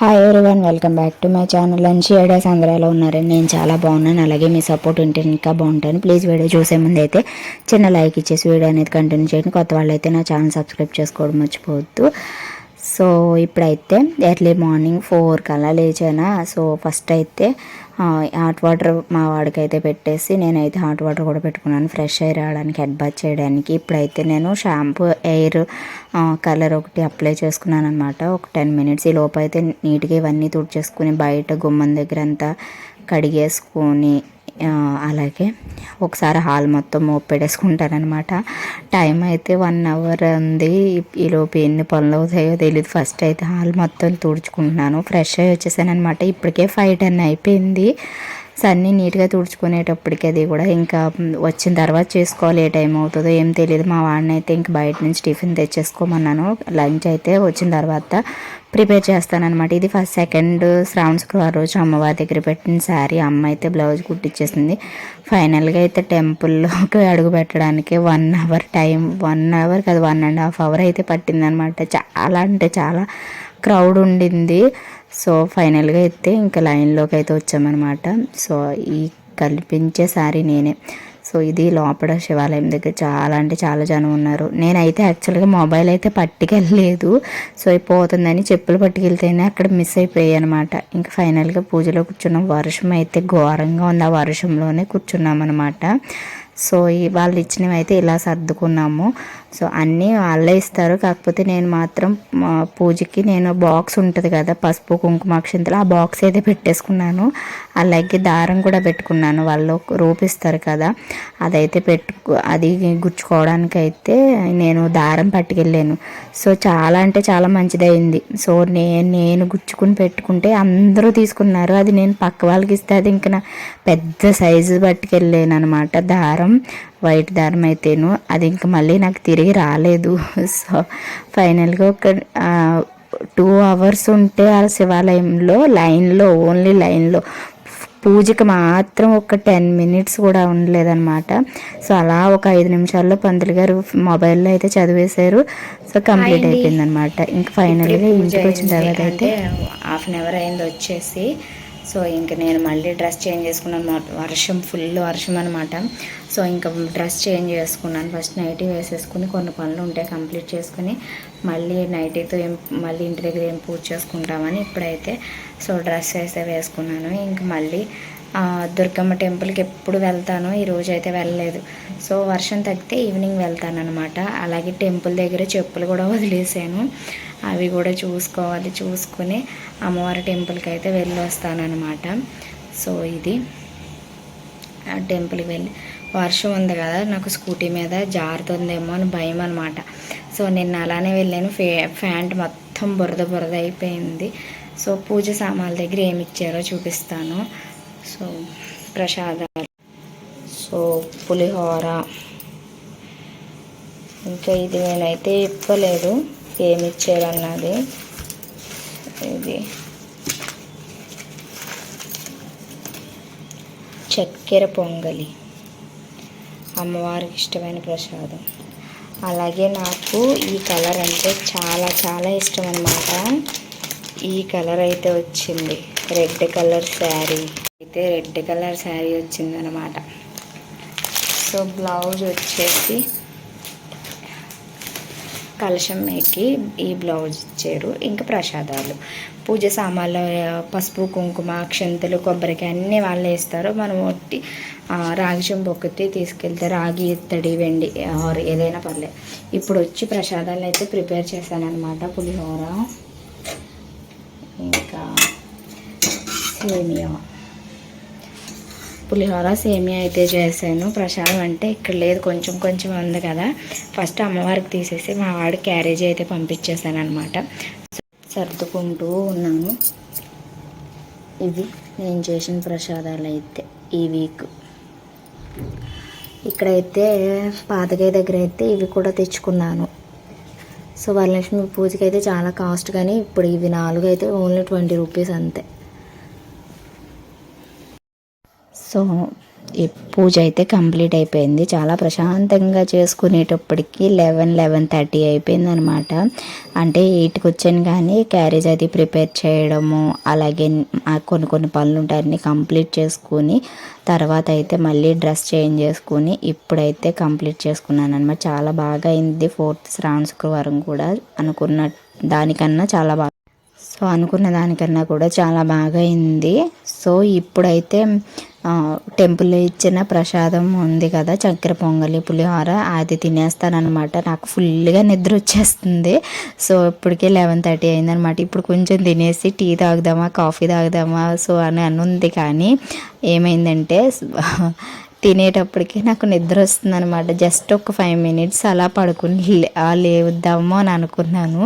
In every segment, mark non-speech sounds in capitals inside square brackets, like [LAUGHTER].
Hi everyone welcome back to my channel lunch ideas సంద్రాలో ఉన్నారని నేను చాలా బాగున్నాను. అలాగే మీ సపోర్ట్ ఉంటే ఇంకా బాగుంటాను. ప్లీజ్ వీడియో చూసే ముందు అయితే చిన్న లైక్ ఇచ్చేసి వీడియో అనేది కంటిన్యూ చేయండి. కొత్త వాళ్ళు అయితే నా ఛానల్ సబ్స్క్రైబ్ చేసుకోవడం మర్చిపోవద్దు. సో ఇప్పుడైతే ఎర్లీ మార్నింగ్ ఫోర్ కల్లా లేచానా. సో ఫస్ట్ అయితే హాట్ వాటర్ మా వాడికైతే పెట్టేసి నేనైతే హాట్ వాటర్ కూడా పెట్టుకున్నాను. ఫ్రెష్ ఎయిర్ రావడానికి హెడ్ బాత్ చేయడానికి. ఇప్పుడైతే నేను షాంపూ ఎయిర్ కలర్ ఒకటి అప్లై చేసుకున్నాను అనమాట ఒక టెన్ మినిట్స్ ఈ లోపు అయితే నీట్గా ఇవన్నీ తుడిచేసుకుని బయట గుమ్మం దగ్గర అంతా కడిగేసుకొని అలాగే ఒకసారి హాల్ మొత్తం మోపెడేసుకుంటారనమాట. టైం అయితే వన్ అవర్ ఉంది. ఈలోపు ఎన్ని పనులు అవుతాయో తెలియదు ఫస్ట్ అయితే హాల్ మొత్తం తుడుచుకుంటున్నాను. ఫ్రెష్ అయ్యి వచ్చేసాను అనమాట ఇప్పటికే ఫైవ్ టెన్ అయిపోయింది. అన్నీ నీట్గా తుడుచుకునేటప్పటికి అది కూడా ఇంకా వచ్చిన తర్వాత చేసుకోవాలి ఏ టైం అవుతుందో ఏం తెలియదు మా వాడిని అయితే ఇంక బయట నుంచి టిఫిన్ తెచ్చేసుకోమన్నాను. లంచ్ అయితే వచ్చిన తర్వాత ప్రిపేర్ చేస్తానన్నమాట. ఇది ఫస్ట్ సెకండ్ శ్రావణ శుక్రవారం రోజు అమ్మవారి దగ్గర పెట్టిన శారీ. అమ్మ అయితే బ్లౌజ్ కుట్టించేసింది ఫైనల్గా అయితే టెంపుల్లోకి అడుగు పెట్టడానికి one hour time one hour కాదు వన్ అండ్ హాఫ్ అవర్ అయితే పట్టిందనమాట చాలా అంటే చాలా క్రౌడ్ ఉండింది. సో ఫైనల్గా అయితే ఇంకా లైన్లోకి అయితే వచ్చామన్నమాట. సో ఈ కల్పించే సారీ నేనే. సో ఇది లోపల శివాలయం దగ్గర చాలా అంటే చాలా జనం ఉన్నారు. నేనైతే యాక్చువల్గా మొబైల్ అయితే పట్టుకెళ్ళలేదు. సో పోతుందని చెప్పులు పట్టుకెళ్తేనే అక్కడ మిస్ అయిపోయాయి అనమాట ఇంకా ఫైనల్గా పూజలో కూర్చున్నాం వర్షం అయితే ఘోరంగా ఉంది. ఆ వర్షంలోనే కూర్చున్నాం అనమాట సో ఈ వాళ్ళు ఇచ్చినవి అయితే ఇలా సర్దుకున్నాము. సో అన్నీ వాళ్ళే ఇస్తారు. కాకపోతే నేను మాత్రం పూజకి నేను బాక్స్ ఉంటుంది కదా పసుపు కుంకుమ అక్షంతలు ఆ బాక్స్ అయితే పెట్టేసుకున్నాను అలాగే దారం కూడా పెట్టుకున్నాను. వాళ్ళు రూపిస్తారు కదా అదైతే పెట్టు అది గుచ్చుకోవడానికి అయితే నేను దారం పట్టుకెళ్ళాను. సో చాలా అంటే చాలా మంచిదైంది సో నేను నేను గుచ్చుకుని పెట్టుకుంటే అందరూ తీసుకున్నారు. అది నేను పక్క వాళ్ళకి ఇస్తే అది ఇంకా పెద్ద సైజు పట్టుకెళ్ళాను అనమాట దారం వైట్ దారం అయితేను. అది ఇంకా మళ్ళీ నాకు తిరిగి రాలేదు. [LAUGHS] సో ఫైనల్గా ఒక టూ అవర్స్ ఉంటే ఆ శివాలయంలో లైన్లో ఓన్లీ లైన్లో పూజకి మాత్రం ఒక టెన్ మినిట్స్ కూడా ఉండలేదన్నమాట. సో అలా ఒక ఐదు నిమిషాల్లో పంతులు గారు మొబైల్లో అయితే చదివేశారు. సో కంప్లీట్ అయిపోయింది అనమాట ఇంకా ఫైనల్గా ఇంటికి వచ్చిన తర్వాత అయితే హాఫ్ అన్ అవర్ అయింది వచ్చేసి. సో ఇంక నేను మళ్ళీ డ్రెస్ చేంజ్ చేసుకున్నాను. వర్షం ఫుల్ వర్షం అనమాట సో ఇంకా డ్రెస్ చేంజ్ చేసుకున్నాను. ఫస్ట్ నైటీ వేసేసుకుని కొన్ని పనులు ఉంటాయి కంప్లీట్ చేసుకుని మళ్ళీ నైటీతో ఏం మళ్ళీ ఇంటి దగ్గర ఏం పూజ చేసుకుంటామని ఇప్పుడైతే సో డ్రెస్ అయితే వేసుకున్నాను. ఇంక మళ్ళీ దుర్గమ్మ టెంపుల్కి ఎప్పుడు వెళ్తాను ఈరోజు అయితే వెళ్ళలేదు. సో వర్షం తగ్గితే ఈవినింగ్ వెళ్తాను అనమాట అలాగే టెంపుల్ దగ్గర చెప్పులు కూడా వదిలేసాను. అవి కూడా చూసుకోవాలి చూసుకుని అమ్మవారి టెంపుల్కి అయితే వెళ్ళి వస్తానన్నమాట సో ఇది. ఆ టెంపుల్కి వెళ్ళి వర్షం ఉంది కదా నాకు స్కూటీ మీద జారుతుందేమో అని భయం అనమాట సో నిన్న అలానే వెళ్ళాను ఫే ఫ్యాంట్ మొత్తం బురద బురద అయిపోయింది. సో పూజ సామాన్ల దగ్గర ఏమి ఇచ్చారో చూపిస్తాను. సో ప్రసాదాలు. సో పులిహోర. ఇంకా ఇది నేనైతే ఇప్పలేదు ఏమి ఇచ్చారన్నది. ఇది. చక్కెర పొంగలి. అమ్మవారికి ఇష్టమైన ప్రసాదం. అలాగే నాకు ఈ కలర్ అంటే చాలా చాలా ఇష్టం అనమాట ఈ కలర్ అయితే వచ్చింది. Red colour sari. అయితే రెడ్ కలర్ శారీ వచ్చిందనమాట సో బ్లౌజ్ వచ్చేసి కలశం ఎక్కి ఈ బ్లౌజ్ ఇచ్చారు. ఇంకా ప్రసాదాలు. పూజ సామాన్లు పసుపు కుంకుమ అక్షంతలు కొబ్బరికాయ అన్నీ వాళ్ళే వేస్తారు మనం ఒట్టి రాగి చెంబు ఒకటి తీసుకెళ్తే రాగి ఇత్తడి వెండి ఆర్ ఏదైనా పర్లేదు ఇప్పుడు వచ్చి ప్రసాదాలు అయితే ప్రిపేర్ చేశానమాట పులిహోర ఇంకా సేమియా. పులిహోర సేమియా అయితే చేశాను. ప్రసాదం అంటే ఇక్కడ లేదు కొంచెం కొంచెం ఉంది కదా. ఫస్ట్ అమ్మవారికి తీసేసి మా వాడు క్యారేజీ అయితే పంపించేసాను అనమాట సర్దుకుంటూ ఉన్నాను. ఇవి నేను చేసిన ప్రసాదాలు అయితే ఈ వీక్. ఇక్కడైతే పాతకాయ దగ్గర అయితే ఇవి కూడా తెచ్చుకున్నాను. సో వరలక్ష్మి పూజకి అయితే చాలా కాస్ట్ కానీ ఇప్పుడు ఇవి నాలుగు అయితే ఓన్లీ ట్వంటీ రూపీస్ అంతే. సో ఈ పూజ అయితే కంప్లీట్ అయిపోయింది. చాలా ప్రశాంతంగా చేసుకునేటప్పటికి లెవెన్ లెవెన్ థర్టీ అయిపోయింది అనమాట అంటే ఎయిట్కి వచ్చాను కానీ క్యారేజ్ అది ప్రిపేర్ చేయడము అలాగే కొన్ని కొన్ని పనులు ఉంటాయి అన్నీ కంప్లీట్ చేసుకుని తర్వాత అయితే మళ్ళీ డ్రెస్ చేంజ్ చేసుకుని ఇప్పుడైతే కంప్లీట్ చేసుకున్నాను అనమాట చాలా బాగా అయింది. ఫోర్త్ శ్రావణ శుక్రవారం కూడా అనుకున్న దానికన్నా చాలా బాగా సో అనుకున్న దానికన్నా కూడా చాలా బాగా అయింది. సో ఇప్పుడైతే టెంపుల్ ఇచ్చిన ప్రసాదం ఉంది కదా చక్కెర పొంగలి పులిహోర అది తినేస్తానమాట నాకు ఫుల్గా నిద్ర వచ్చేస్తుంది. సో ఇప్పటికే లెవెన్ థర్టీ అయిందనమాట ఇప్పుడు కొంచెం తినేసి టీ తాగుదామా కాఫీ తాగుదామా సో అని అనుంది కానీ ఏమైందంటే [LAUGHS] తినేటప్పటికి నాకు నిద్ర వస్తుంది అనమాట జస్ట్ ఒక ఫైవ్ మినిట్స్ అలా పడుకుని లేవుద్దాము అని అనుకున్నాను.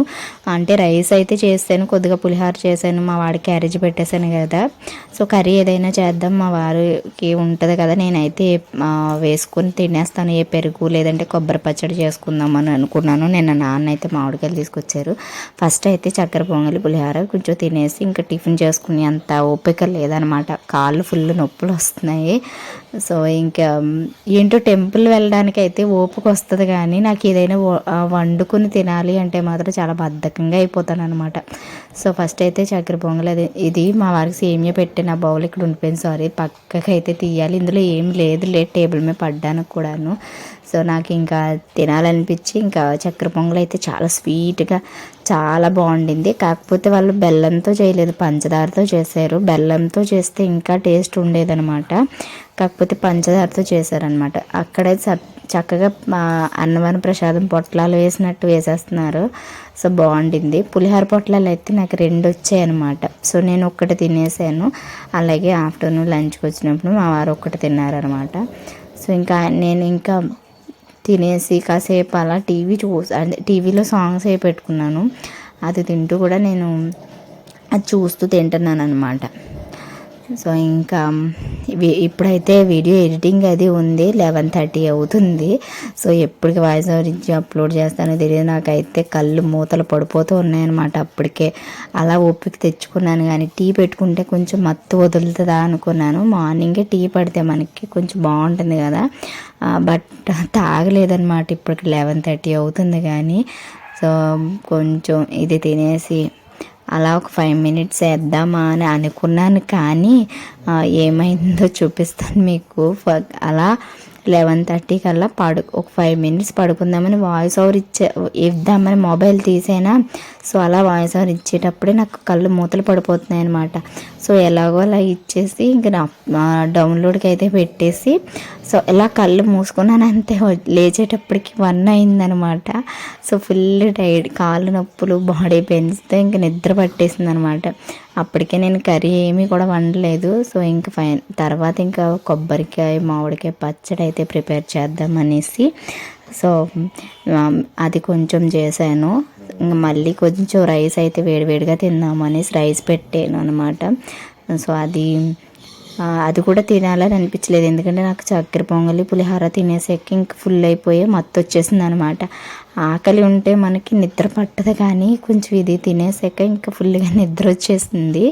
అంటే రైస్ అయితే చేశాను కొద్దిగా పులిహోర చేశాను మా వాడికి క్యారేజ్ పెట్టేశాను కదా. సో కర్రీ ఏదైనా చేద్దాం మా వారికి ఉంటుంది కదా నేనైతే వేసుకొని తినేస్తాను ఏ పెరుగు లేదంటే కొబ్బరి పచ్చడి చేసుకుందాం అని అనుకున్నాను. నిన్న నాన్న అయితే మామిడికాయలు తీసుకొచ్చారు. ఫస్ట్ అయితే చక్కెర పొంగలి పులిహోర కొంచెం తినేసి ఇంకా టిఫిన్ చేసుకుని అంత ఓపిక లేదనమాట. కాళ్ళు ఫుల్ నొప్పులు వస్తున్నాయి. సో ఇంకా ఏంటో టెంపుల్ వెళ్ళడానికి అయితే ఓపిక వస్తుంది కానీ నాకు ఏదైనా వండుకొని వండుకుని తినాలి అంటే మాత్రం చాలా బద్ధకంగా అయిపోతాను అనమాట సో ఫస్ట్ అయితే చక్కెర పొంగల్ అది ఇది మా వారికి సేమియా పెట్టిన. బౌల్ ఇక్కడ ఉండిపోయింది. సారీ పక్కకి అయితే తీయాలి. ఇందులో ఏం లేదు. లేదు టేబుల్ మీద పడ్డానికి కూడాను. సో నాకు ఇంకా తినాలనిపించి ఇంకా చక్కెర పొంగల్ అయితే చాలా స్వీట్గా చాలా బాగుండింది. కాకపోతే వాళ్ళు బెల్లంతో చేయలేదు. పంచదారతో చేశారు. బెల్లంతో చేస్తే ఇంకా టేస్ట్ ఉండేదనమాట కాకపోతే పంచదారతో చేశారనమాట అక్కడే చక్కగా మా అన్నవరం ప్రసాదం పొట్లాలు వేసినట్టు వేసేస్తున్నారు. సో బాగుండింది. పులిహోర పొట్లాలు అయితే నాకు రెండు వచ్చాయన్నమాట. సో నేను ఒక్కటి తినేసాను. అలాగే ఆఫ్టర్నూన్ లంచ్కి వచ్చినప్పుడు మా వారు ఒక్కటి తిన్నారనమాట సో ఇంకా నేను ఇంకా తినేసి కాసేపు అలా టీవీ చూ అంటే టీవీలో సాంగ్స్ అవి పెట్టుకున్నాను. అది తింటూ కూడా నేను అది చూస్తూ తింటున్నాను అనమాట సో ఇంకా ఇప్పుడైతే వీడియో ఎడిటింగ్ అది ఉంది లెవెన్ థర్టీ అవుతుంది. సో ఎప్పటికి వాయిస్ ఓవర్ ఇచ్చి అప్లోడ్ చేస్తానో తెలియదు. నాకైతే కళ్ళు మూతలు పడిపోతూ ఉన్నాయన్నమాట అప్పటికే. అలా ఓపిక తెచ్చుకున్నాను కానీ టీ పెట్టుకుంటే కొంచెం మత్తు వదులుతుందా అనుకున్నాను. మార్నింగే టీ పడితే మనకి కొంచెం బాగుంటుంది కదా. బట్ తాగలేదన్నమాట ఇప్పటికి లెవెన్ థర్టీ అవుతుంది కానీ. సో కొంచెం ఇది తినేసి అలా ఒక ఫైవ్ మినిట్స్ వేద్దామా అని అనుకున్నాను కానీ ఏమైందో చూపిస్తాను మీకు. అలా లెవెన్ థర్టీ కల్లా పడు ఒక ఫైవ్ మినిట్స్ పడుకుందామని వాయిస్ ఓవర్ ఇచ్చే ఇద్దామని మొబైల్ తీసేనా? సో అలా వాయిస్ ఓవర్ ఇచ్చేటప్పుడే నాకు కళ్ళు మూతలు పడిపోతున్నాయి అనమాట సో ఎలాగో అలా ఇచ్చేసి ఇంక డౌన్లోడ్కి అయితే పెట్టేసి సో ఇలా కళ్ళు మూసుకున్నాను అంతే. లేచేటప్పటికి వన్ అయిందనమాట సో ఫుల్ టైర్డ్ కాళ్ళు నొప్పులు బాడీ పెయిన్స్తో ఇంక నిద్ర పట్టేసింది అనమాట అప్పటికే నేను కర్రీ ఏమీ కూడా వండలేదు. సో ఇంక ఫైన్ తర్వాత ఇంకా కొబ్బరికాయ మామిడికాయ పచ్చడి అయితే ప్రిపేర్ చేద్దాం అనేసి సో అది కొంచెం చేశాను. ఇంకా మళ్ళీ కొంచెం రైస్ అయితే వేడివేడిగా తిందామనేసి రైస్ పెట్టాను అనమాట సో అది అది కూడా తినాలని అనిపించలేదు. ఎందుకంటే నాకు చక్కెర పొంగలి పులిహోర తినేసాక ఇంక ఫుల్ అయిపోయి మత్తు వచ్చేసింది అనమాట ఆకలి ఉంటే మనకి నిద్ర పట్టదు కానీ కొంచెం ఇది తినేసాక ఇంకా ఫుల్గా నిద్ర వచ్చేసింది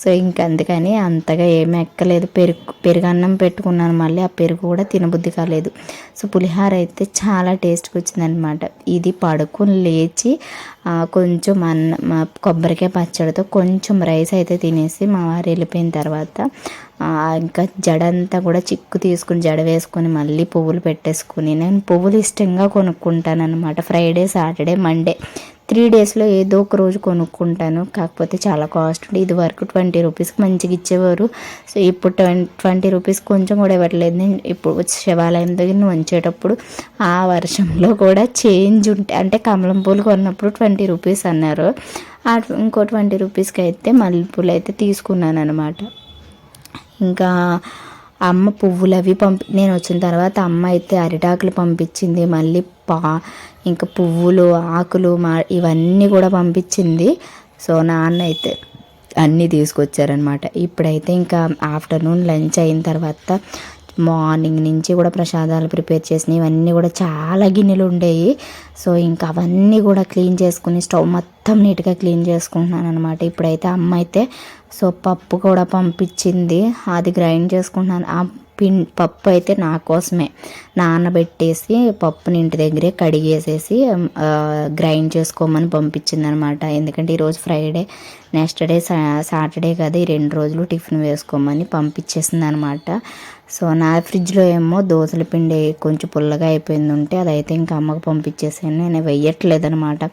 సో ఇంక అందుకని అంతగా ఏమి ఎక్కలేదు. పెరుగు పెరుగన్నం పెట్టుకున్నాను మళ్ళీ. ఆ పెరుగు కూడా తినబుద్ధి కాలేదు. సో పులిహోర అయితే చాలా టేస్ట్గా వచ్చిందనమాట ఇది పడుకుని లేచి కొంచెం అన్న కొబ్బరికాయ పచ్చడితో కొంచెం రైస్ అయితే తినేసి మా వారు వెళ్ళిపోయిన తర్వాత ఇంకా జడంతా కూడా చిక్కు తీసుకుని జడ వేసుకొని మళ్ళీ పువ్వులు పెట్టేసుకుని నేను పువ్వులు ఇష్టంగా కొనుక్కుంటాను అనమాట ఫ్రైడే సాటర్డే మండే. త్రీ డేస్లో ఏదో ఒక రోజు కొనుక్కుంటాను. కాకపోతే చాలా కాస్ట్ ఉంది. ఇది వరకు ట్వంటీ రూపీస్కి మంచిగా ఇచ్చేవారు. సో ఇప్పుడు ట్వంటీ ట్వంటీ రూపీస్ కొంచెం కూడా ఇవ్వట్లేదు. నేను ఇప్పుడు శివాలయం దగ్గర వంచేటప్పుడు ఆ వర్షంలో కూడా చేంజ్ ఉంటే అంటే కమలం పూలు కొన్నప్పుడు ట్వంటీ రూపీస్ అన్నారు. ఇంకో ట్వంటీ రూపీస్కి అయితే మల్లెపూలు అయితే తీసుకున్నాను అనమాట ఇంకా అమ్మ పువ్వులు అవి పంపి నేను వచ్చిన తర్వాత అమ్మ అయితే అరిటాకులు పంపించింది. మళ్ళీ పా ఇంకా పువ్వులు ఆకులు మా ఇవన్నీ కూడా పంపించింది. సో నాన్న అయితే అన్నీ తీసుకొచ్చారనమాట ఇప్పుడైతే ఇంకా ఆఫ్టర్నూన్ లంచ్ అయిన తర్వాత మార్నింగ్ నుంచి కూడా ప్రసాదాలు ప్రిపేర్ చేసినవి ఇవన్నీ కూడా చాలా గిన్నెలు ఉండేవి సో ఇంకా అవన్నీ కూడా క్లీన్ చేసుకుని స్టవ్ మొత్తం నీట్గా క్లీన్ చేసుకుంటున్నాను అనమాట ఇప్పుడైతే అమ్మ అయితే సో పప్పు కూడా పంపించింది. అది గ్రైండ్ చేసుకుంటున్నాను. ఆ పిన్ పప్పు అయితే నా కోసమే. నానబెట్టేసి పప్పుని ఇంటి దగ్గరే కడిగేసేసి గ్రైండ్ చేసుకోమని పంపించింది అనమాట ఎందుకంటే ఈరోజు ఫ్రైడే. నెక్స్ట్ డే సా- సాటర్డే కదా ఈ రెండు రోజులు టిఫిన్ వేసుకోమని పంపించేసింది అనమాట సో నా ఫ్రిడ్జ్లో ఏమో దోశల పిండి కొంచెం పుల్లగా అయిపోయింది ఉంటే అదైతే ఇంకా అమ్మకు పంపించేసాను నేను వెయ్యట్లేదు అనమాట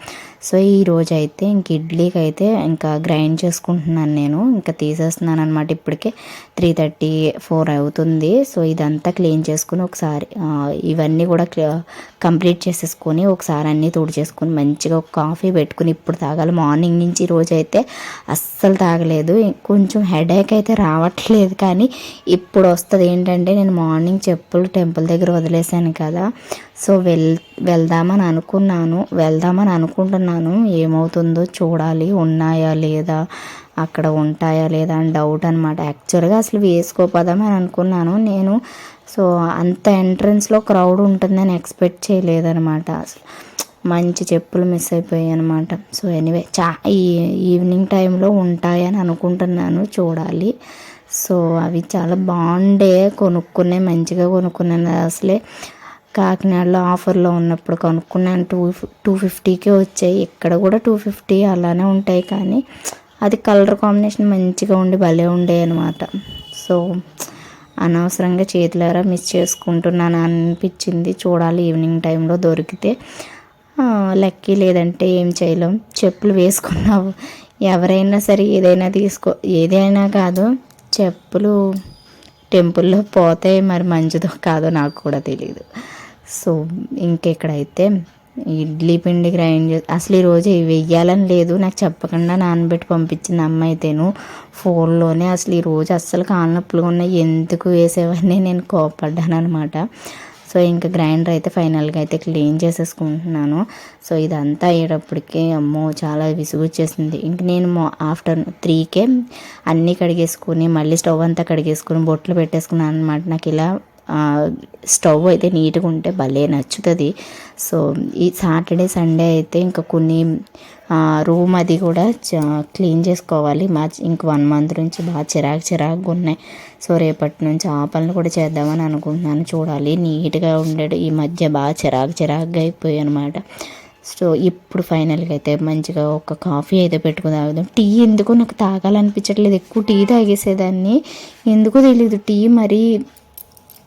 సో ఈ రోజు అయితే ఇంక ఇడ్లీకి అయితే ఇంకా గ్రైండ్ చేసుకుంటున్నాను నేను. ఇంకా తీసేస్తున్నాను అనమాట ఇప్పటికే. త్రీ థర్టీ ఫోర్ అవుతుంది. సో ఇదంతా క్లీన్ చేసుకుని ఒకసారి ఇవన్నీ కూడా కంప్లీట్ చేసేసుకొని ఒకసారి అన్నీ తోడు చేసుకొని మంచిగా ఒక కాఫీ పెట్టుకుని ఇప్పుడు తాగాలి. మార్నింగ్ నుంచి రోజు అయితే అస్సలు తాగలేదు. కొంచెం హెడేక్ అయితే రావట్లేదు కానీ ఇప్పుడు వస్తుంది ఏంటంటే నేను మార్నింగ్ చెప్పులు టెంపుల్ దగ్గర వదిలేసాను కదా. సో వెల్ వెళ్దామని అనుకున్నాను. వెళ్దామని అనుకుంటున్నాను. ఏమవుతుందో చూడాలి. ఉన్నాయా లేదా? అక్కడ ఉంటాయా లేదా అని డౌట్ అనమాట యాక్చువల్గా అసలు వేసుకోపోదామని అనుకున్నాను. నేను సో అంత ఎంట్రన్స్లో క్రౌడ్ ఉంటుందని ఎక్స్పెక్ట్ చేయలేదనమాట అసలు మంచి చెప్పులు మిస్ అయిపోయాయి అనమాట సో ఎనీవే చా ఈ ఈవినింగ్ టైంలో ఉంటాయని అనుకుంటున్నాను. చూడాలి. సో అవి చాలా బాగుండే కొనుక్కునే మంచిగా కొనుక్కున్నాను అసలే కాకినాడలో ఆఫర్లో ఉన్నప్పుడు కొనుక్కున్నాను. టూ టూ ఫిఫ్టీకే వచ్చాయి. ఇక్కడ కూడా టూ ఫిఫ్టీ అలానే ఉంటాయి కానీ అది కలర్ కాంబినేషన్ మంచిగా ఉండి భలే ఉండే అనమాట సో అనవసరంగా చేతులారా మిస్ చేసుకుంటున్నాను అనిపించింది. చూడాలి ఈవినింగ్ టైంలో దొరికితే. లక్కీ లేదంటే ఏం చేయలేం. చెప్పులు వేసుకున్నావు. ఎవరైనా సరే ఏదైనా తీసుకో ఏదైనా కాదు చెప్పులు టెంపుల్లో పోతే మరి మంచిదో కాదో నాకు కూడా తెలియదు సో ఇంకెక్కడైతే ఇడ్లీ పిండి గ్రైండ్ చే అసలు ఈరోజు వెయ్యాలని లేదు. నాకు చెప్పకుండా నానబెట్టి పంపించింది అమ్మ అయితేను ఫోన్లోనే. అసలు ఈరోజు అస్సలు కాళ్ళనొప్పులుగా ఉన్నాయి ఎందుకు వేసేవని నేను కోపడ్డాను అనమాట సో ఇంకా గ్రైండర్ అయితే ఫైనల్గా అయితే క్లీన్ చేసేసుకుంటున్నాను. సో ఇదంతా అయ్యేటప్పటికి అమ్మో చాలా విసుగు వచ్చేసింది ఇంక నేను ఆఫ్టర్నూన్ త్రీకే అన్నీ కడిగేసుకుని మళ్ళీ స్టవ్ అంతా కడిగేసుకుని బొట్లు పెట్టేసుకున్నాను అనమాట నాకు ఇలా స్టవ్ అయితే నీట్గా ఉంటే భలే నచ్చుతుంది. సో ఈ సాటర్డే సండే అయితే ఇంకా కొన్ని రూమ్ అది కూడా క్లీన్ చేసుకోవాలి. మా ఇంక వన్ మంత్ నుంచి బాగా చిరాకు చిరాకుగా ఉన్నాయి. సో రేపటి నుంచి ఆ పనులు కూడా చేద్దామని అనుకుంటున్నాను. చూడాలి. నీట్గా ఉండేది ఈ మధ్య బాగా చిరాకు చిరాకుగా అయిపోయాయి అనమాట సో ఇప్పుడు ఫైనల్గా అయితే మంచిగా ఒక కాఫీ అయితే పెట్టుకుని తాగుదాం. టీ ఎందుకో నాకు తాగాలనిపించట్లేదు. ఎక్కువ టీ తాగేసేదాన్ని. ఎందుకో తెలియదు టీ మరీ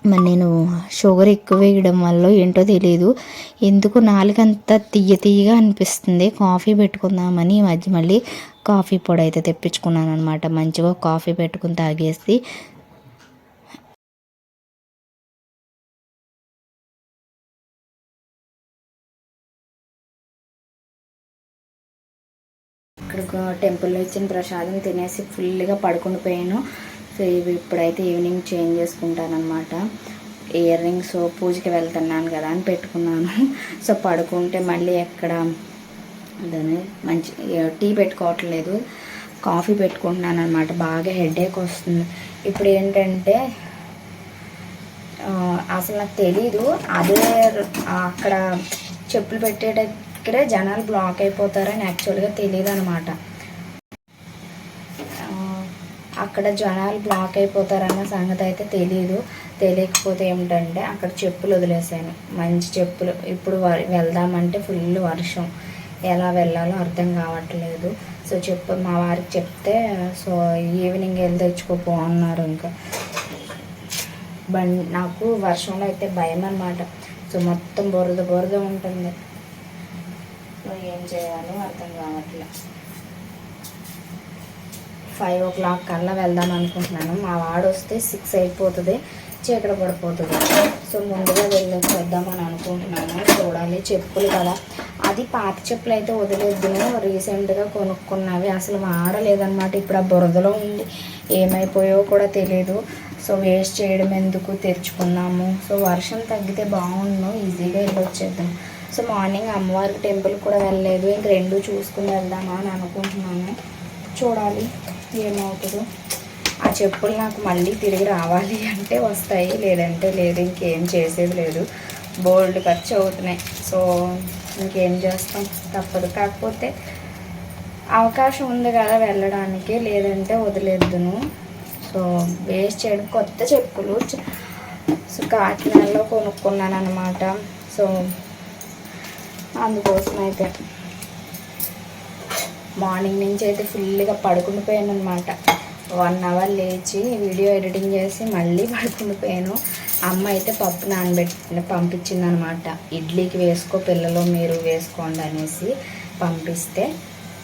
మరి నేను షుగర్ ఎక్కువ వేయడం వల్ల ఏంటో తెలియదు ఎందుకు నాలుగంతా తీయ తీయగా అనిపిస్తుంది. కాఫీ పెట్టుకుందామని ఈ మధ్య మళ్ళీ కాఫీ పొడి అయితే తెప్పించుకున్నాను అనమాట మంచిగా కాఫీ పెట్టుకుని తాగేసి ఇక్కడ టెంపుల్లో ఇచ్చిన ప్రసాదం తినేసి ఫుల్గా పడుకుని పోయాను. సో ఇవి ఇప్పుడైతే ఈవినింగ్ చేంజ్ చేసుకుంటానమాట ఇయర్ రింగ్స్ పూజకి వెళ్తున్నాను కదా అని పెట్టుకున్నాను. [LAUGHS] సో పడుకుంటే మళ్ళీ ఎక్కడ దాన్ని మంచి టీ పెట్టుకోవట్లేదు. కాఫీ పెట్టుకుంటున్నాను అనమాట బాగా హెడేక్ వస్తుంది. ఇప్పుడు ఏంటంటే అసలు నాకు తెలీదు. అదే అక్కడ చెప్పులు పెట్టేటక్కడే జనాలు బ్లాక్ అయిపోతారని యాక్చువల్గా తెలియదు అనమాట అక్కడ జనాలు బ్లాక్ అయిపోతారన్న సంగతి అయితే తెలియదు తెలియకపోతే ఏమిటంటే అక్కడ చెప్పులు వదిలేసాను మంచి చెప్పులు. ఇప్పుడు వ- వెళ్దామంటే ఫుల్ వర్షం. ఎలా వెళ్ళాలో అర్థం కావట్లేదు. సో చెప్పు మా వారికి చెప్తే సో ఈవినింగ్ వెళ్ళి తెచ్చుకోపో అన్నారు ఇంకా. బండి నాకు వర్షంలో అయితే భయం అన్నమాట. సో మొత్తం బురద బురద ఉంటుంది. సో ఏం చేయాలో అర్థం కావట్లేదు ఫైవ్ ఓ క్లాక్ కల్లా వెళ్దాం అనుకుంటున్నాను. మా వాడు వస్తే సిక్స్ అయిపోతుంది చీకట పడిపోతుంది. సో ముందుగా వెళ్ళొచ్చి వద్దామని అనుకుంటున్నాను. చూడాలి చెప్పులు కదా. అది పాత చెప్పులు అయితే వదిలేద్దును రీసెంట్గా కొనుక్కున్నవి అసలు వాడలేదన్నమాట. ఇప్పుడు ఆ బురదలో ఉండి ఏమైపోయో కూడా తెలియదు సో వేస్ట్ చేయడం ఎందుకు? తెచ్చుకున్నాము సో వర్షం తగ్గితే బాగుండు. ఈజీగా వెళ్ళొచ్చేద్దాం. సో మార్నింగ్ అమ్మవారికి టెంపుల్ కూడా వెళ్ళలేదు. ఇంక రెండు చూసుకుని వెళ్దామా అని అనుకుంటున్నాను. చూడాలి. ఏమవుతుందో? ఆ చెప్పులు నాకు మళ్ళీ తిరిగి రావాలి అంటే వస్తాయి లేదంటే లేదు ఇంకేం చేసేది లేదు. బోల్డ్ ఖర్చు అవుతున్నాయి. సో ఇంకేం చేస్తాం? తప్పదు. కాకపోతే అవకాశం ఉంది కదా వెళ్ళడానికి లేదంటే వదిలేద్దును. సో వేస్ట్ చేయడం కొత్త చెప్పులు సో కాకినాడలో కొనుక్కున్నాను అనమాట సో అందుకోసం అయితే మార్నింగ్ నుంచి అయితే ఫుల్గా పడుకుండిపోయాను అనమాట వన్ అవర్ లేచి వీడియో ఎడిటింగ్ చేసి మళ్ళీ [LAUGHS] పడుకుండిపోయాను. అమ్మ అయితే పప్పు నానబెట్టి పంపించింది అనమాట ఇడ్లీకి వేసుకో పిల్లలు మీరు వేసుకోండి అనేసి పంపిస్తే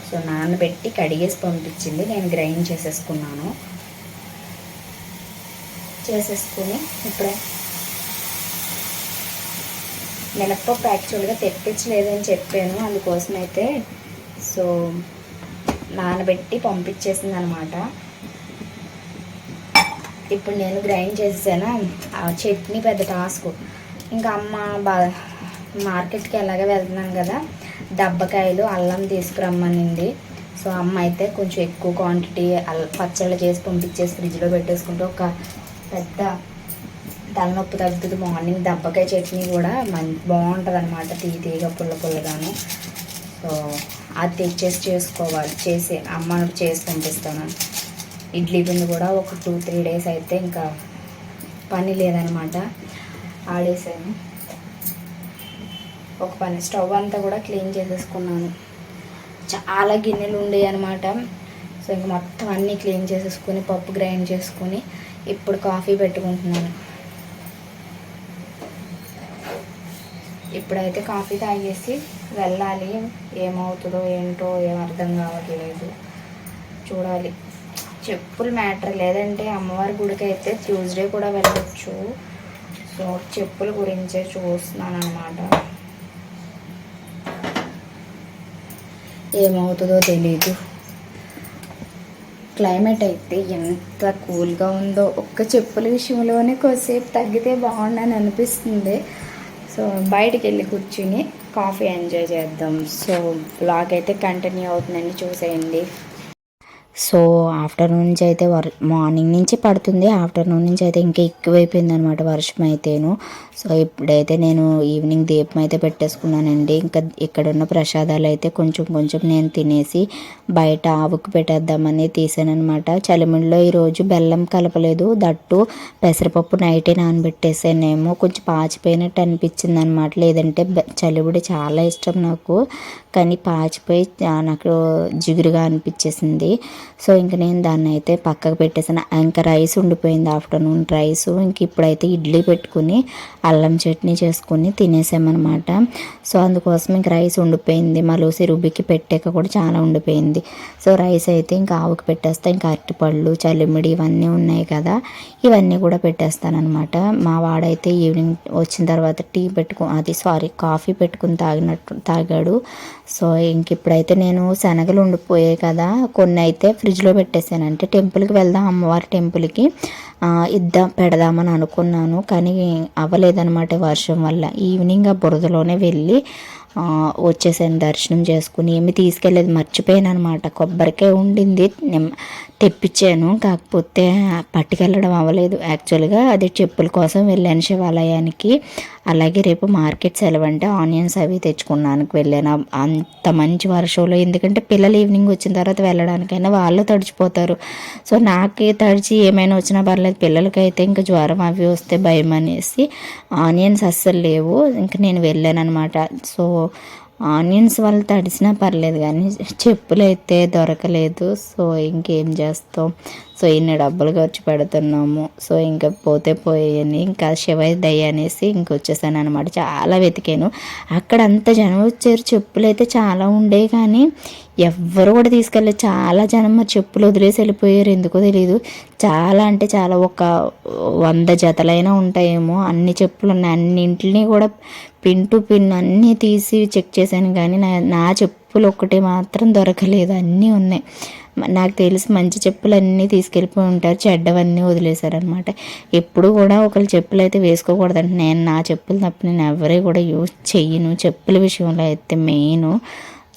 సో నానబెట్టి కడిగేసి పంపించింది. నేను గ్రైండ్ చేసేసుకున్నాను. చేసేసుకుని ఇప్పుడే మినప్పప్పు యాక్చువల్గా తెప్పించలేదని చెప్పాను. అందుకోసం అయితే సో నానబెట్టి పంపించేసింది అనమాట ఇప్పుడు నేను గ్రైండ్ చేసేసాను. ఆ చట్నీ పెద్ద టాస్క్. ఇంకా అమ్మ బా మార్కెట్కి ఎలాగ వెళ్తున్నాను కదా. దబ్బకాయలు అల్లం తీసుకురమ్మనింది. సో అమ్మ అయితే కొంచెం ఎక్కువ క్వాంటిటీ అల్ పచ్చళ్ళు చేసి పంపించేసి ఫ్రిడ్జ్లో పెట్టేసుకుంటే ఒక పెద్ద తలనొప్పి తగ్గుతుంది. మార్నింగ్ దబ్బకాయ చట్నీ కూడా మం బాగుంటుంది అనమాట తీ తీగ పుల్ల పుల్లగాను. సో అది తెచ్చేసి చేసుకోవాలి. చేసి అమ్మను చేసి పంపిస్తాను. ఇడ్లీ పిండి కూడా ఒక టూ త్రీ డేస్ అయితే ఇంకా పని లేదనమాట. ఆడేసాను. ఒక పని స్టవ్ అంతా కూడా క్లీన్ చేసేసుకున్నాను. చాలా గిన్నెలు ఉండేవి అనమాట. సో ఇంక మొత్తం అన్నీ క్లీన్ చేసేసుకుని పప్పు గ్రైండ్ చేసుకుని ఇప్పుడు కాఫీ పెట్టుకుంటున్నాను. ఇప్పుడైతే కాఫీ తాగేసి వెళ్ళాలి. ఏమవుతుందో ఏంటో ఏం అర్థం కావట్లేదు. చూడాలి. చెప్పులు మ్యాటర్ లేదంటే అమ్మవారి గుడికి అయితే ట్యూస్డే కూడా వెళ్ళొచ్చు. సో చెప్పుల గురించే చూస్తున్నాను అనమాట ఏమవుతుందో తెలీదు. క్లైమేట్ అయితే ఎంత కూల్గా ఉందో ఒక్క చెప్పుల విషయంలోనే కొద్దిసేపు తగ్గితే బాగుండని అనిపిస్తుంది. సో బయటికి వెళ్ళి కూర్చుని కాఫీ ఎంజాయ్ చేద్దాం. సో బ్లాగ్ అయితే కంటిన్యూ అవుతుందండి చూసేయండి. సో ఆఫ్టర్నూన్ నుంచి అయితే వర్ మార్నింగ్ నుంచి పడుతుంది. ఆఫ్టర్నూన్ నుంచి అయితే ఇంకా ఎక్కువైపోయింది అనమాట వర్షం అయితేను. సో ఇప్పుడైతే నేను ఈవినింగ్ దీపం అయితే పెట్టేసుకున్నానండి. ఇంకా ఇక్కడ ఉన్న ప్రసాదాలు అయితే కొంచెం కొంచెం నేను తినేసి బయట ఆవుకు పెట్టేద్దామని తీసాను అనమాట చలిమిడిలో ఈరోజు బెల్లం కలపలేదు. దట్టు పెసరపప్పు నైటే నానబెట్టేసానేమో కొంచెం పాచిపోయినట్టు అనిపించింది అనమాట లేదంటే చలిబుడి చలివిడి చాలా ఇష్టం నాకు. కానీ పాచిపోయి నాకు జిగురుగా అనిపించేసింది. సో ఇంక నేను దాన్ని అయితే పక్కకు పెట్టేసాను ఇంకా రైస్ ఉండిపోయింది ఆఫ్టర్నూన్ రైస్. ఇంక ఇప్పుడైతే ఇడ్లీ పెట్టుకుని అల్లం చట్నీ చేసుకుని తినేసామన్నమాట. సో అందుకోసం ఇంక రైస్ ఉండిపోయింది. మళ్ళీ రుబ్బికి పెట్టాక కూడా చాలా ఉండిపోయింది. సో రైస్ అయితే ఇంకా ఆవుకి పెట్టేస్తా ఇంకా అరటిపళ్ళు చలిమిడి ఇవన్నీ ఉన్నాయి కదా. ఇవన్నీ కూడా పెట్టేస్తానమాట మా వాడైతే ఈవినింగ్ వచ్చిన తర్వాత టీ పెట్టుకు అది సారీ కాఫీ పెట్టుకుని తాగినట్టు తాగాడు. సో ఇంక ఇప్పుడైతే నేను శనగలు ఉండిపోయాయి కదా కొన్ని అయితే ఫ్రిడ్జ్లో పెట్టేశాను. అంటే టెంపుల్కి వెళ్దాం అమ్మవారి టెంపుల్కి ఇద్దాం పెడదామని అనుకున్నాను. కానీ అవ్వలేదన్నమాట వర్షం వల్ల. ఈవినింగ్ ఆ బురదలోనే వెళ్ళి వచ్చేసాను దర్శనం చేసుకుని ఏమి తీసుకెళ్ళేది మర్చిపోయాను అనమాట కొబ్బరికాయ ఉండింది తెప్పించాను. కాకపోతే పట్టుకెళ్ళడం అవ్వలేదు. యాక్చువల్గా అది చెప్పుల కోసం వెళ్ళాను శివాలయానికి. అలాగే రేపు మార్కెట్ సెలవు అంటే ఆనియన్స్ అవి తెచ్చుకున్నానికి వెళ్ళాను. అంత మంచి వర్షంలో ఎందుకంటే పిల్లలు ఈవినింగ్ వచ్చిన తర్వాత వెళ్ళడానికైనా వాళ్ళు తడిచిపోతారు. సో నాకే తడిచి ఏమైనా వచ్చినా పర్లేదు పిల్లలకైతే ఇంకా జ్వరం అవి వస్తే భయం అనేసి ఆనియన్స్ అస్సలు లేవు. ఇంకా నేను వెళ్ళాను అనమాట సో ఆనియన్స్ వాళ్ళు తడిసినా పర్లేదు కానీ చెప్పులు అయితే దొరకలేదు. సో ఇంకేం చేస్తాం? సో ఇన్ని డబ్బులు ఖర్చు పెడుతున్నాము. సో ఇంకా పోతే పోయాయని ఇంకా శివై దయ అనేసి ఇంకొచ్చేసాను అనమాట చాలా వెతికాను. అక్కడ అంత జనం వచ్చారు. చెప్పులు అయితే చాలా ఉండే కానీ ఎవ్వరు కూడా తీసుకెళ్ళలేదు. చాలా జనం మరి చెప్పులు వదిలేసి వెళ్ళిపోయారు. ఎందుకో తెలియదు చాలా అంటే చాలా ఒక వంద జతలైనా ఉంటాయేమో. అన్ని చెప్పులు ఉన్నాయి. అన్నింటినీ కూడా పిన్ టు పిన్ అన్నీ తీసి చెక్ చేశాను. కానీ నా నా చెప్పులు ఒక్కటి మాత్రం దొరకలేదు. అన్నీ ఉన్నాయి. నాకు తెలిసి మంచి చెప్పులు అన్నీ తీసుకెళ్ళిపోయి ఉంటారు. చెడ్డవన్నీ వదిలేశారనమాట ఎప్పుడు కూడా ఒకళ్ళు చెప్పులు అయితే వేసుకోకూడదంటే. నేను నా చెప్పులు తప్ప నేను ఎవరే కూడా యూజ్ చెయ్యను. చెప్పుల విషయంలో అయితే మెయిన్.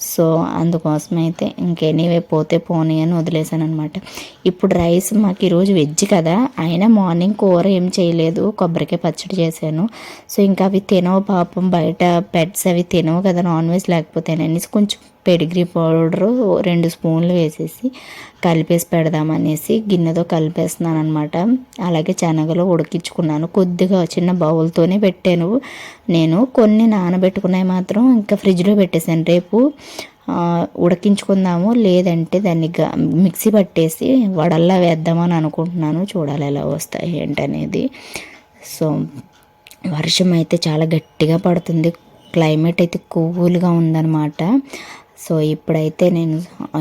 సో అందుకోసం అయితే ఇంకెనీవే పోతే పోనీ అని వదిలేసాను అనమాట ఇప్పుడు రైస్ మాకు ఈరోజు వెజ్ కదా అయినా మార్నింగ్ కూర ఏం చేయలేదు కొబ్బరికాయ పచ్చడి చేశాను. సో ఇంకా అవి తినవు పాపం బయట పెట్స్ అవి తినవు కదా నాన్ వెజ్ లేకపోతే కొంచెం పెడిగ్రీ పౌడరు రెండు స్పూన్లు వేసేసి కలిపేసి పెడదామనేసి గిన్నెతో కలిపేస్తున్నాను అనమాట అలాగే శనగలు ఉడికించుకున్నాను. కొద్దిగా చిన్న బౌల్తోనే పెట్టాను. నేను కొన్ని నానబెట్టుకున్నాయి మాత్రం ఇంకా ఫ్రిడ్జ్లో పెట్టేశాను. రేపు ఉడికించుకుందాము. లేదంటే దాన్ని గ మిక్సీ పట్టేసి వడల్లా వేద్దామని అనుకుంటున్నాను. చూడాలి ఎలా వస్తాయి ఏంటనేది. సో వర్షం అయితే చాలా గట్టిగా పడుతుంది. క్లైమేట్ అయితే కూల్గా ఉందన్నమాట. సో ఇప్పుడైతే నేను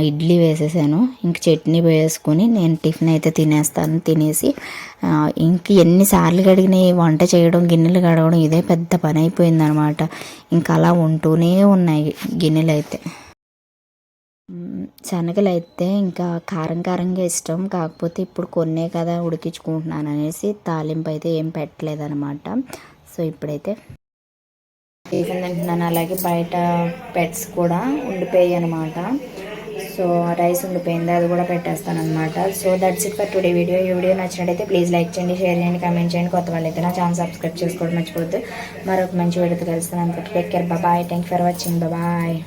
ఇడ్లీ వేసేసాను. ఇంక చట్నీ వేసుకొని నేను టిఫిన్ అయితే తినేస్తాను. తినేసి ఇంక ఎన్నిసార్లు కడిగిన వంట చేయడం గిన్నెలు కడగడం ఇదే పెద్ద పని అయిపోయిందనమాట. ఇంకా అలా ఉంటూనే ఉన్నాయి గిన్నెలు అయితే శనగలు అయితే ఇంకా కారం కారంగా ఇష్టం. కాకపోతే ఇప్పుడు కొన్నే కదా ఉడికించుకుంటున్నాను అనేసి తాలింపు అయితే ఏం పెట్టలేదన్నమాట సో ఇప్పుడైతే టిఫిన్ తింటున్నాను అలాగే బయట పెట్స్ కూడా ఉండిపోయాయి అనమాట సో రైస్ ఉండిపోయింది. అది కూడా పెట్టేస్తాను అనమాట so that's it for today video ఈ వీడియో నచ్చినట్టయితే ప్లీజ్ లైక్ చేయండి షేర్ చేయండి కామెంట్ చేయండి. కొత్త వాళ్ళు అయితే నా ఛానల్ సబ్స్క్రైబ్ చేసుకోవడం మర్చిపోద్దు మరొక మంచి వీడియోతో కలుస్తాను. అనుకుంటే take care bye thank for watching bye